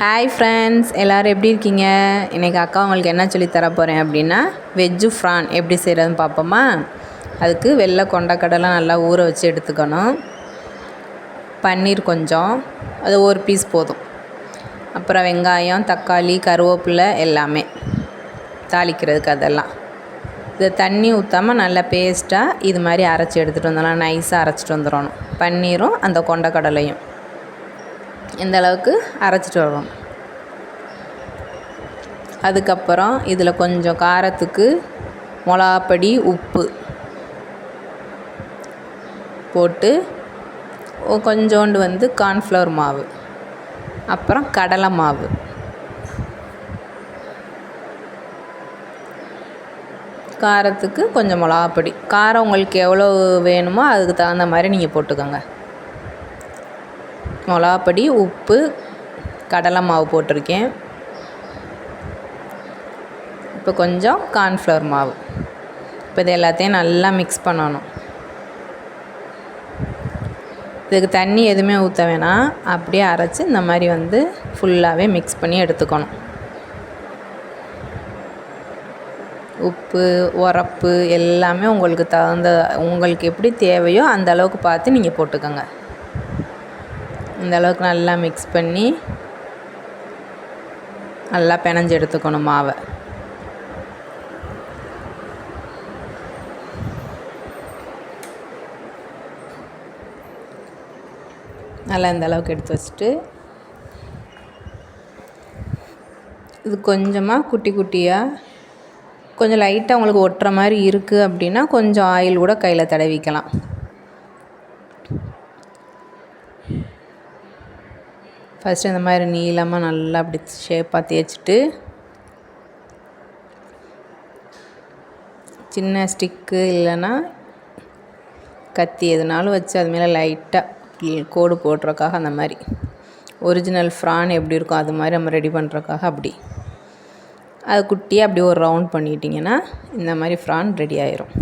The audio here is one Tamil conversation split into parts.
ஹாய் ஃப்ரெண்ட்ஸ் எல்லோரும் எப்படி இருக்கீங்க? இன்றைக்கி அக்கா உங்களுக்கு என்ன சொல்லி தர போகிறேன் அப்படின்னா வெஜ்ஜு ஃப்ரான் எப்படி செய்கிறதுன்னு பார்ப்போமா? அதுக்கு வெள்ளை கொண்டக்கடலை நல்லா ஊற வச்சு எடுத்துக்கணும். பன்னீர் கொஞ்சம். அது ஒரு பீஸ் போதும். அப்புறம் வெங்காயம் தக்காளி கருவேப்பிலை எல்லாமே தாளிக்கிறதுக்கு அதெல்லாம். இதை தண்ணி ஊற்றாமல் நல்லா பேஸ்ட்டாக இது மாதிரி அரைச்சி எடுத்துகிட்டு வந்துடலாம். நைஸாக அரைச்சிட்டு வந்துடணும். பன்னீரும் அந்த கொண்டக்கடலையும். இந்த அளவுக்கு அரைச்சிட்டு வரணும் அதுக்கப்புறம் இதில் கொஞ்சம் காரத்துக்கு மிளகாப்பொடி உப்பு போட்டு கொஞ்சோண்டு வந்து கார்ன்ஃப்ளவர் மாவு அப்புறம் கடலை மாவு. காரத்துக்கு கொஞ்சம் மிளகாப்பொடி காரம் உங்களுக்கு எவ்வளோ வேணுமோ அதுக்கு தகுந்த மாதிரி நீங்கள் போட்டுக்கோங்க. மிளகாப்பொடி உப்பு கடலை மாவு போட்டிருக்கேன். இப்போ கொஞ்சம் கார்ன்ஃப்ளவர் மாவு. இப்போ இது எல்லாத்தையும் நல்லா மிக்ஸ் பண்ணணும். இதுக்கு தண்ணி எதுவுமே ஊற்ற வேணாம். அப்படியே அரைச்சி இந்த மாதிரி வந்து ஃபுல்லாகவே மிக்ஸ் பண்ணி எடுத்துக்கணும். உப்பு உரப்பு எல்லாமே உங்களுக்கு தகுந்த உங்களுக்கு எப்படி தேவையோ அந்த அளவுக்கு பார்த்து நீங்கள் போட்டுக்கோங்க. இந்த அளவுக்கு நல்லா மிக்ஸ் பண்ணி நல்லா பினஞ்சு எடுத்துக்கணும் மாவை. நல்லா இந்த அளவுக்கு எடுத்து வச்சுட்டு இது கொஞ்சமாக குட்டி குட்டியாக கொஞ்சம் லைட்டாக உங்களுக்கு ஒட்டுற மாதிரி இருக்குது அப்படின்னா கொஞ்சம் ஆயில் கூட கையில் தடவிக்கலாம். ஃபஸ்ட்டு இந்த மாதிரி நீளமாக நல்லா அப்படி ஷேப்பாக தேய்ச்சிட்டு சின்ன ஸ்டிக்கு இல்லைன்னா கத்தி எதுனாலும் வச்சு அது மேலே லைட்டாக கோடு போடுறக்காக அந்த மாதிரி. ஒரிஜினல் ஃப்ரான் எப்படி இருக்கும் அது மாதிரி நம்ம ரெடி பண்ணுறக்காக அப்படி. அது குட்டியாக அப்படி ஒரு ரவுண்ட் பண்ணிட்டிங்கன்னா இந்த மாதிரி ஃப்ரான் ரெடி ஆயிரும்.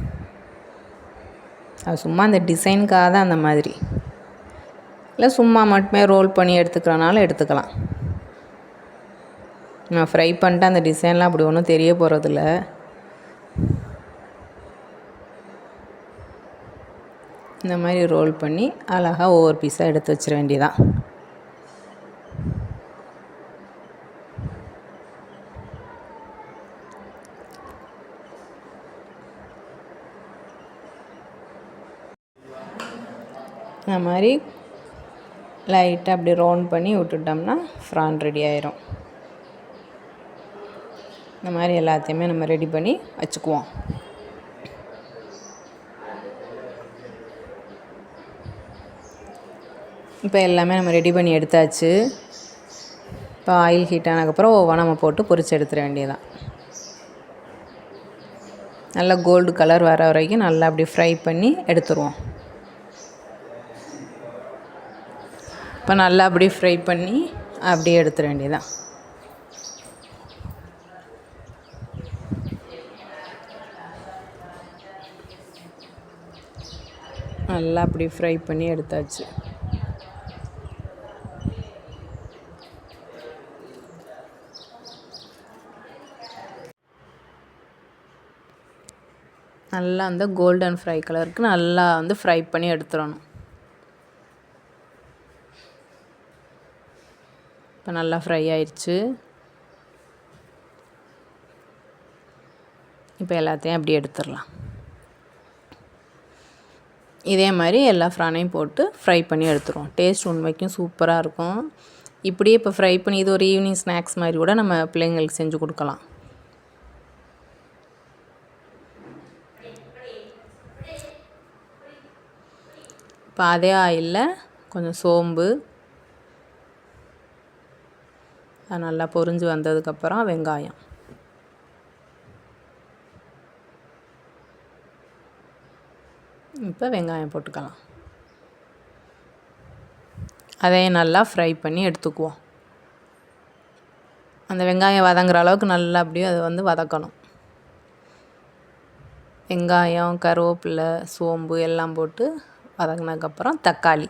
அது சும்மா அந்த டிசைனுக்காக தான் அந்த மாதிரி. இல்லை சும்மா மட்டுமே ரோல் பண்ணி எடுத்துக்கிறனாலும் எடுத்துக்கலாம். நான் ஃப்ரை பண்ணிட்டு அந்த டிசைன்லாம் அப்படி ஒன்றும் தெரிய போகிறதில்ல இந்த மாதிரி ரோல் பண்ணி அழகாக ஒவ்வொரு பீஸாக எடுத்து வச்சிட வேண்டியதான் இந்த மாதிரி லைட்டாக அப்படி ரவுண்ட் பண்ணி விட்டுட்டோம்னா ஃப்ரான் ரெடி ஆயிரும். இந்த மாதிரி எல்லாத்தையுமே நம்ம ரெடி பண்ணி வச்சுக்குவோம். இப்போ எல்லாமே நம்ம ரெடி பண்ணி எடுத்தாச்சு. இப்போ ஆயில் ஹீட் ஆனதுக்கப்புறம் ஒவ்வொரு நம்ம போட்டு பொரிச்சு எடுத்துட வேண்டியதான் நல்லா கோல்டு கலர் வர வரைக்கும் நல்லா அப்படி ஃப்ரை பண்ணி எடுத்துருவோம். இப்போ நல்லா அப்படியே ஃப்ரை பண்ணி அப்படியே எடுத்துட வேண்டியதான் நல்லா அப்படி ஃப்ரை பண்ணி எடுத்தாச்சு. நல்லா அந்த கோல்டன் ஃப்ரை கலருக்கு நல்லா வந்து ஃப்ரை பண்ணி எடுத்துடணும். இப்போ நல்லா ஃப்ரை ஆயிடுச்சு. இப்போ எல்லாத்தையும் அப்படி எடுத்துடலாம். இதே மாதிரி எல்லா ஃப்ரானையும் போட்டு ஃப்ரை பண்ணி எடுத்துருவோம். டேஸ்ட் உண்மைக்கும் சூப்பராக இருக்கும். இப்படியே இப்போ ஃப்ரை பண்ணி இது ஒரு ஈவினிங் ஸ்நாக்ஸ் மாதிரி கூட நம்ம பிள்ளைங்களுக்கு செஞ்சு கொடுக்கலாம். இப்போ அதே ஆயிலில் கொஞ்சம் சோம்பு அது நல்லா பொரிஞ்சு வந்ததுக்கப்புறம் வெங்காயம். இப்போ வெங்காயம் போட்டுக்கலாம். அதையும் நல்லா ஃப்ரை பண்ணி எடுத்துக்குவோம். அந்த வெங்காயம் வதங்குற அளவுக்கு நல்லா அப்படியே அதை வந்து வதக்கணும். வெங்காயம் கருவேப்பிலை சோம்பு எல்லாம் போட்டு வதங்கினதுக்கப்புறம் தக்காளி.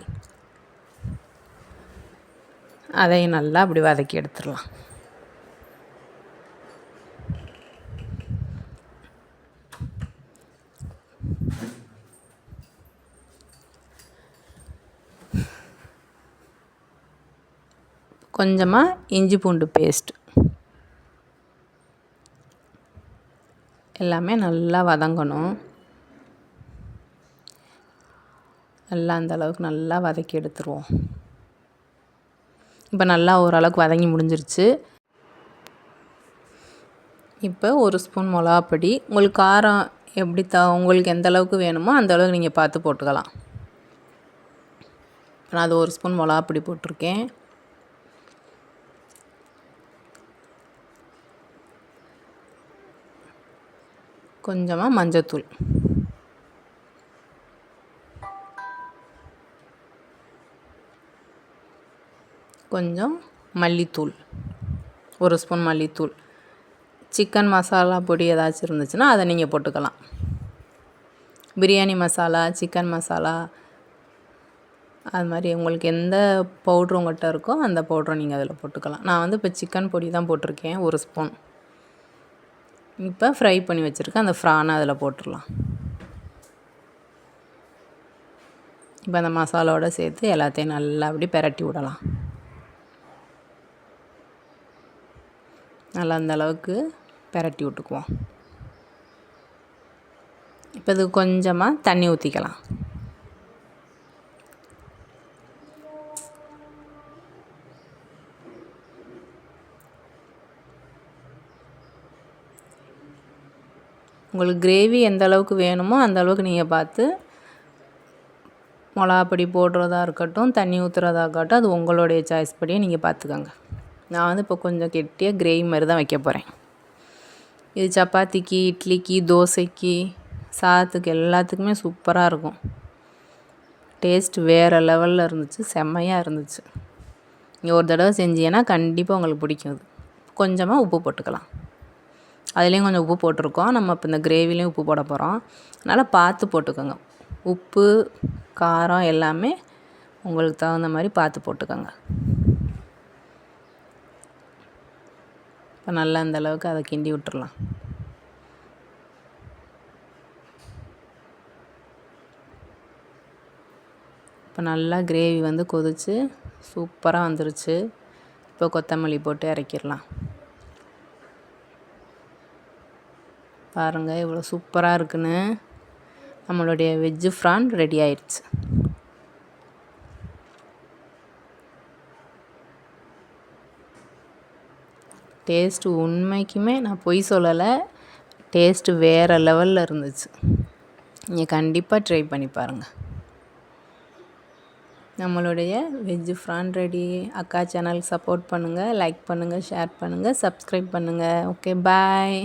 அதையும் நல்லா அப்படி வதக்கி எடுத்துடலாம். கொஞ்சமாக இஞ்சி பூண்டு பேஸ்ட் எல்லாமே நல்லா வதங்கணும். நல்லா அந்த அளவுக்கு நல்லா வதக்கி எடுத்துருவோம். இப்போ நல்லா ஓரளவுக்கு வதங்கி முடிஞ்சிருச்சு. இப்போ ஒரு ஸ்பூன் மிளகாப்பொடி உங்களுக்கு காரம் எப்படி த உங்களுக்கு எந்த அளவுக்கு வேணுமோ அந்த அளவுக்கு நீங்கள் பார்த்து போட்டுக்கலாம். நான் அது ஒரு ஸ்பூன் மிளகாப்பொடி போட்டிருக்கேன். கொஞ்சமாக மஞ்சத்தூள். கொஞ்சம் மல்லித்தூள் ஒரு ஸ்பூன் மல்லித்தூள். சிக்கன் மசாலா பொடி ஏதாச்சும் இருந்துச்சுன்னா அதை நீங்கள் போட்டுக்கலாம். பிரியாணி மசாலா சிக்கன் மசாலா அது மாதிரி உங்களுக்கு எந்த பவுட்ரு உங்கள்கிட்ட இருக்கோ அந்த பவுட்ரை நீங்கள் அதில் போட்டுக்கலாம். நான் வந்து இப்போ சிக்கன் பொடி தான் போட்டிருக்கேன் ஒரு ஸ்பூன். இப்போ ஃப்ரை பண்ணி வச்சுருக்கேன் அந்த ஃப்ரானை அதில் போட்டுடலாம். இப்போ அந்த மசாலாவோட சேர்த்து எல்லாத்தையும் நல்லா அப்படி பெரட்டி விடலாம். நல்லா அந்த அளவுக்கு பெரட்டி விட்டுக்குவோம். இப்போ இது கொஞ்சமாக தண்ணி ஊற்றிக்கலாம் உங்களுக்கு கிரேவி எந்த அளவுக்கு வேணுமோ அந்த அளவுக்கு நீங்கள் பார்த்து மிளகாப்பொடி போடுறதா இருக்கட்டும் தண்ணி ஊற்றுறதா இருக்கட்டும் அது உங்களுடைய சாய்ஸ் படியே நீங்கள் பார்த்துக்கோங்க. நான் வந்து இப்போ கொஞ்சம் கெட்டியாக கிரேவி மாதிரி தான் வைக்க போகிறேன் இது சப்பாத்திக்கு இட்லிக்கு தோசைக்கு சாதத்துக்கு எல்லாத்துக்குமே சூப்பராக இருக்கும். டேஸ்ட் வேறு லெவலில் இருந்துச்சு செம்மையாக இருந்துச்சு. நீங்கள் ஒரு தடவை செஞ்சீங்கன்னா கண்டிப்பாக உங்களுக்கு பிடிக்கும் அது. கொஞ்சமாக உப்பு போட்டுக்கலாம். அதுலேயும் கொஞ்சம் உப்பு போட்டிருக்கோம். நம்ம இப்போ இந்த கிரேவிலையும் உப்பு போட போகிறோம் அதனால் பார்த்து போட்டுக்கோங்க. உப்பு காரம் எல்லாமே உங்களுக்கு தகுந்த மாதிரி பார்த்து போட்டுக்கோங்க. இப்போ நல்லா அந்த அளவுக்கு அதை கிண்டி விட்டுறலாம். இப்போ நல்லா கிரேவி வந்து கொதித்து சூப்பராக வந்துருச்சு. இப்போ கொத்தமல்லி போட்டு இறக்கிடலாம். பாருங்கள் இவ்வளோ சூப்பராக இருக்குன்னு. நம்மளுடைய வெஜ்ஜு ஃப்ரான் ரெடி ஆயிடுச்சு. டேஸ்ட்டு உண்மைக்குமே நான் பொய் சொல்லலை. டேஸ்ட்டு வேறு லெவலில் இருந்துச்சு. நீங்கள் கண்டிப்பாக ட்ரை பண்ணி பாருங்கள் நம்மளுடைய வெஜ்ஜு ஃப்ரான் ரெடி. அக்கா சேனல் சப்போர்ட் பண்ணுங்கள் லைக் பண்ணுங்கள் ஷேர் பண்ணுங்கள் சப்ஸ்கிரைப் பண்ணுங்கள் ஓகே பாய்.